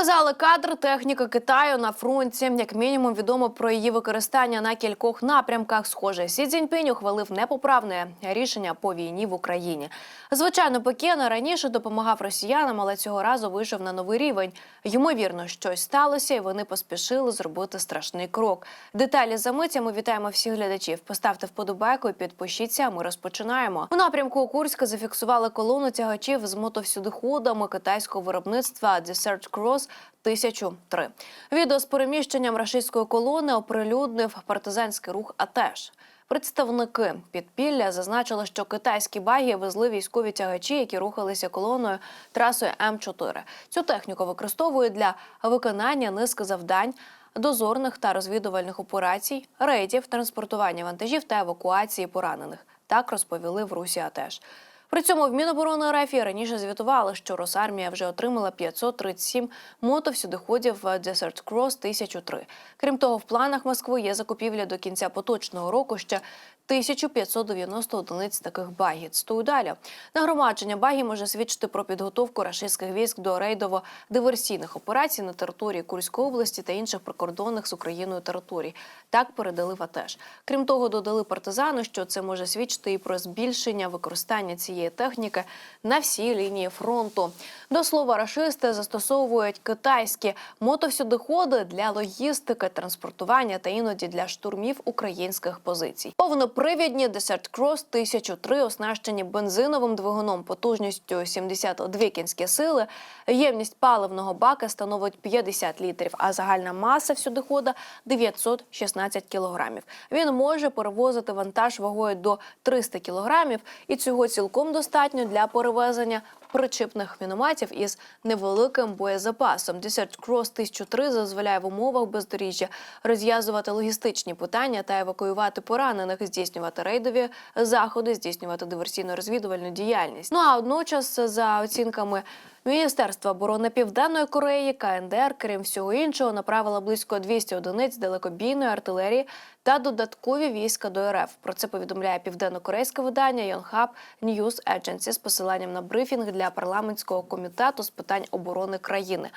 Показали кадр техніки Китаю на фронті. Як мінімум, відомо про її використання на кількох напрямках. Схоже, Сі Цзіньпінь ухвалив непоправне рішення по війні в Україні. Звичайно, Пекін раніше допомагав росіянам, але цього разу вийшов на новий рівень. Ймовірно, щось сталося, і вони поспішили зробити страшний крок. Деталі за миття ми вітаємо всіх глядачів. Поставте вподобайку і підпишіться. Ми розпочинаємо. У напрямку Курська зафіксували колону тягачів з мотовсюдиходами китайського виробництва Desert Cross 1003. Відео з переміщенням рашистської колони оприлюднив партизанський рух АТЕШ. Представники підпілля зазначили, що китайські баги везли військові тягачі, які рухалися колоною трасою М4. Цю техніку використовують для виконання низки завдань. Дозорних та розвідувальних операцій, рейдів, транспортування вантажів та евакуації поранених. Так розповіли в Русі АТЕШ. При цьому в Міноборони РФ раніше звітували, що Росармія вже отримала 537 мотовсюдиходів Desert Cross 1003. Крім того, в планах Москви є закупівля до кінця поточного року ще 1590 одиниць таких багів. Цитую далі. Нагромадження багів може свідчити про підготовку рашистських військ до рейдово-диверсійних операцій на території Курської області та інших прикордонних з Україною територій. Так передали в АТЕШ. Крім того, додали партизани, що це може свідчити і про збільшення використання цієї техніки на всій лінії фронту. До слова, рашисти застосовують китайські мотовсюдиходи для логістики, транспортування та іноді для штурмів українських позицій. Повнопривідні Desert Cross 1003 оснащені бензиновим двигуном потужністю 72 кінські сили. Ємність паливного бака становить 50 літрів, а загальна маса всюдихода 916 кілограмів. Він може перевозити вантаж вагою до 300 кілограмів, і цього цілком достатньо для перевезення причіпних мінометів із невеликим боєзапасом. Десять крос 1003 дозволяє в умовах бездоріжжя розв'язувати логістичні питання та евакуювати поранених, здійснювати рейдові заходи, здійснювати диверсійно-розвідувальну діяльність. Ну а водночас, за оцінками. Міністерство оборони Південної Кореї КНДР, крім всього іншого, направило близько 200 одиниць далекобійної артилерії та додаткові війська до РФ. Про це повідомляє південно-корейське видання Yonhap News Agency з посиланням на брифінг для парламентського комітету з питань оборони країни.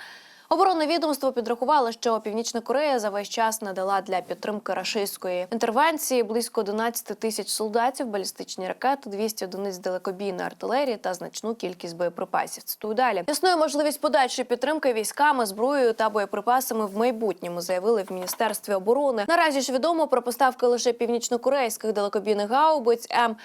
Оборонне відомство підрахувало, що Північна Корея за весь час надала для підтримки рашистської інтервенції близько 11 тисяч солдатів, балістичні ракети, 200 одиниць далекобійної артилерії та значну кількість боєприпасів. Цитую далі. Існує можливість подальшої підтримки військами, зброєю та боєприпасами в майбутньому, заявили в міністерстві оборони. Наразі ж відомо про поставки лише північнокорейських далекобійних гаубиць М.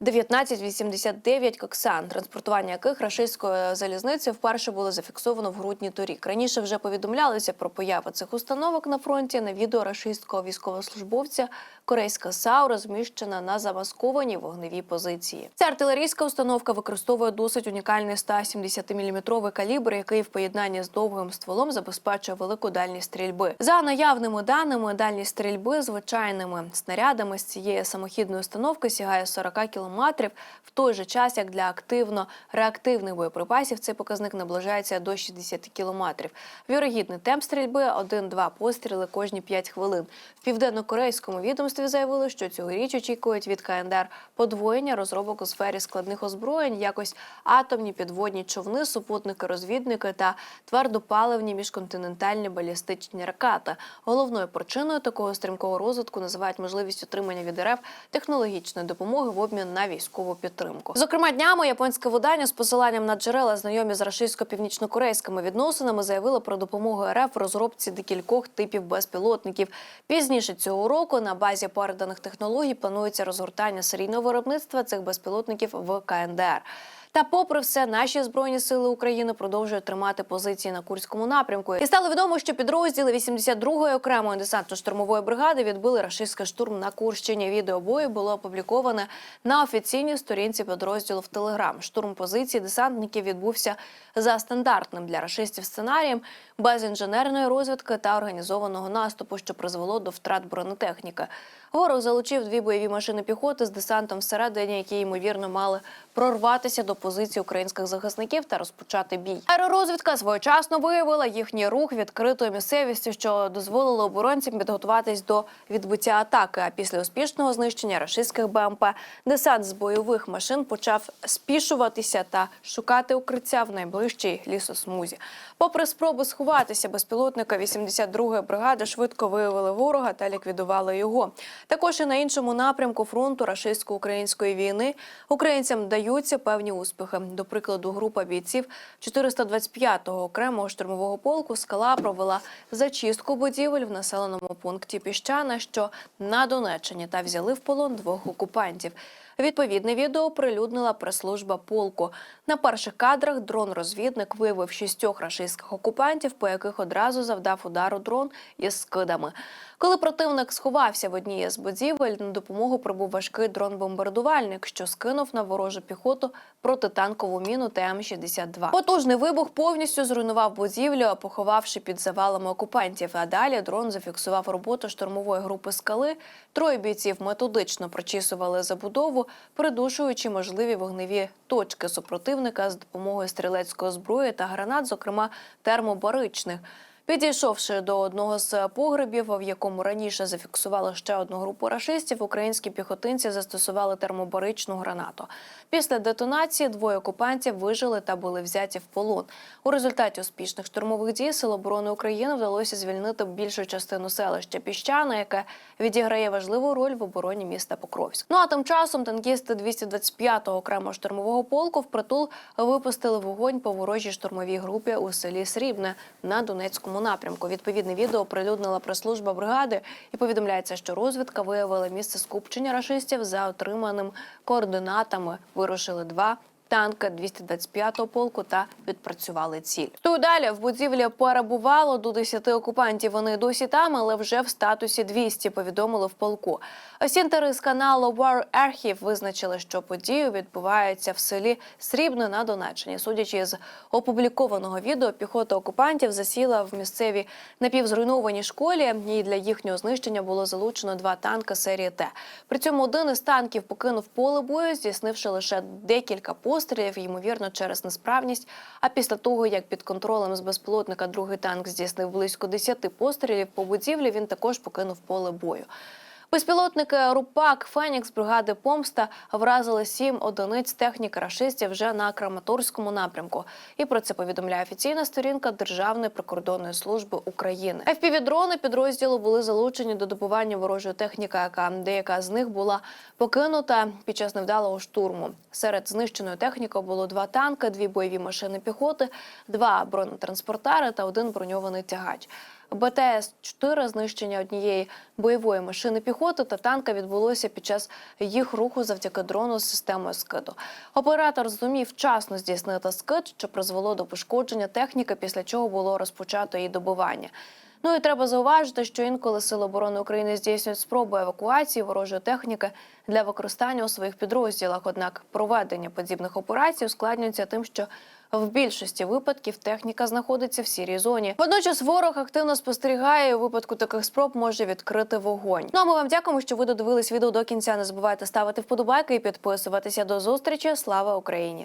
1989 Коксан, транспортування яких рашистською залізницею вперше було зафіксовано в грудні торік. Раніше вже повідомлялося про появу цих установок на фронті на відео рашистського військовослужбовця. Корейська САУ розміщена на замаскованій вогневій позиції. Ця артилерійська установка використовує досить унікальний 170-мм калібр, який в поєднанні з довгим стволом забезпечує велику дальність стрільби. За наявними даними, дальність стрільби звичайними снарядами з цієї самохідної установки сягає 40 кілометрів. В той же час, як для активно-реактивних боєприпасів, цей показник наближається до 60 кілометрів. Вірогідний темп стрільби 1-2 постріли кожні 5 хвилин. В південно-корейському відомстві заявили, що цьогоріч очікують від КНДР подвоєння розробок у сфері складних озброєнь, якось атомні підводні човни, супутники, розвідники та твердопаливні міжконтинентальні балістичні ракети. Головною причиною такого стрімкого розвитку називають можливість отримання від РФ технологічної допомоги в обмін на військову підтримку. Зокрема, днями японське видання з посиланням на джерела, знайомі з рашистсько-північно-корейськими відносинами, заявило про допомогу РФ в розробці декількох типів безпілотників. Пізніше цього року на базі переданих технологій планується розгортання серійного виробництва цих безпілотників в КНДР. Та, попри все, наші збройні сили України продовжують тримати позиції на курському напрямку. І стало відомо, що підрозділи 82-ї окремої десантно-штурмової бригади відбили рашистський штурм на Курщині. Відео бою було опубліковане на офіційній сторінці підрозділу в Телеграм. Штурм позиції десантників відбувся за стандартним для рашистів сценарієм, без інженерної розвідки та організованого наступу, що призвело до втрат бронетехніки. Ворог залучив дві бойові машини піхоти з десантом всередині, які ймовірно мали прорватися до позиції українських захисників та розпочати бій. Аеророзвідка своєчасно виявила їхній рух відкритою місцевістю, що дозволило оборонцям підготуватись до відбиття атаки. А після успішного знищення рашистських БМП десант з бойових машин почав спішуватися та шукати укриття в найближчій лісосмузі. Попри спроби сховатися, безпілотника 82-ї бригади швидко виявили ворога та ліквідували його. Також і на іншому напрямку фронту рашистсько-української війни українцям даються певні успіхи. До прикладу, група бійців 425-го окремого штурмового полку скала провела зачистку будівель в населеному пункті Піщана, що на Донеччині, та взяли в полон двох окупантів. Відповідне відео прилюднила прес-служба полку. На перших кадрах дрон-розвідник виявив шістьох рашистських окупантів, по яких одразу завдав удару дрон із скидами. Коли противник сховався в одній із будівель, на допомогу прибув важкий дрон-бомбардувальник, що скинув на ворожу піхоту протитанкову міну ТМ-62. Потужний вибух повністю зруйнував будівлю, поховавши під завалами окупантів. А далі дрон зафіксував роботу штурмової групи скали. Троє бійців методично прочісували забудову, придушуючи можливі вогневі точки супротивника з допомогою стрілецької зброї та гранат, зокрема термобаричних. Підійшовши до одного з погребів, в якому раніше зафіксували ще одну групу рашистів, українські піхотинці застосували термобаричну гранату. Після детонації двоє окупантів вижили та були взяті в полон. У результаті успішних штурмових дій Сил оборони України вдалося звільнити більшу частину селища Піщана, яке відіграє важливу роль в обороні міста Покровськ. Ну а тим часом танкісти 225-го окремого штурмового полку впритул випустили вогонь по ворожій штурмовій групі у селі Срібне на Донецькому напрямку. Відповідне відео оприлюднила прес-служба бригади і повідомляється, що розвідка виявила місце скупчення рашистів за отриманим координатами. Вирушили два. Танки 225-го полку та відпрацювали ціль. То далі в будівлі перебувало до 10 окупантів. Вони досі там, але вже в статусі 200, повідомили в полку. Осінтери з каналу War Archive визначили, що події відбуваються в селі Срібне на Донеччині. Судячи з опублікованого відео, піхота окупантів засіла в місцевій напівзруйнованій школі. І для їхнього знищення було залучено два танки серії Т. При цьому один із танків покинув поле бою, здійснивши лише декілька пострілів, ймовірно, через несправність. А після того, як під контролем з безпілотника другий танк здійснив близько 10 пострілів по будівлі, він також покинув поле бою. Безпілотники Рупак Фенікс бригади Помста вразили сім одиниць техніки рашистів вже на Краматорському напрямку. І про це повідомляє офіційна сторінка Державної прикордонної служби України. FPV-дрони підрозділу були залучені до добування ворожої техніки, яка деяка з них була покинута під час невдалого штурму. Серед знищеної техніки було два танки, дві бойові машини піхоти, два бронетранспортери та один броньований тягач. БТС-4 знищення однієї бойової машини піхоти та танка відбулося під час їх руху завдяки дрону з системою скиду. Оператор зумів вчасно здійснити скид, що призвело до пошкодження техніки, після чого було розпочато її добування. Ну і треба зауважити, що інколи Сили оборони України здійснюють спроби евакуації ворожої техніки для використання у своїх підрозділах. Однак проведення подібних операцій ускладнюється тим, що в більшості випадків техніка знаходиться в сірій зоні. Водночас ворог активно спостерігає і у випадку таких спроб може відкрити вогонь. Ну а ми вам дякуємо, що ви додивились відео до кінця. Не забувайте ставити вподобайки і підписуватися до зустрічі. Слава Україні!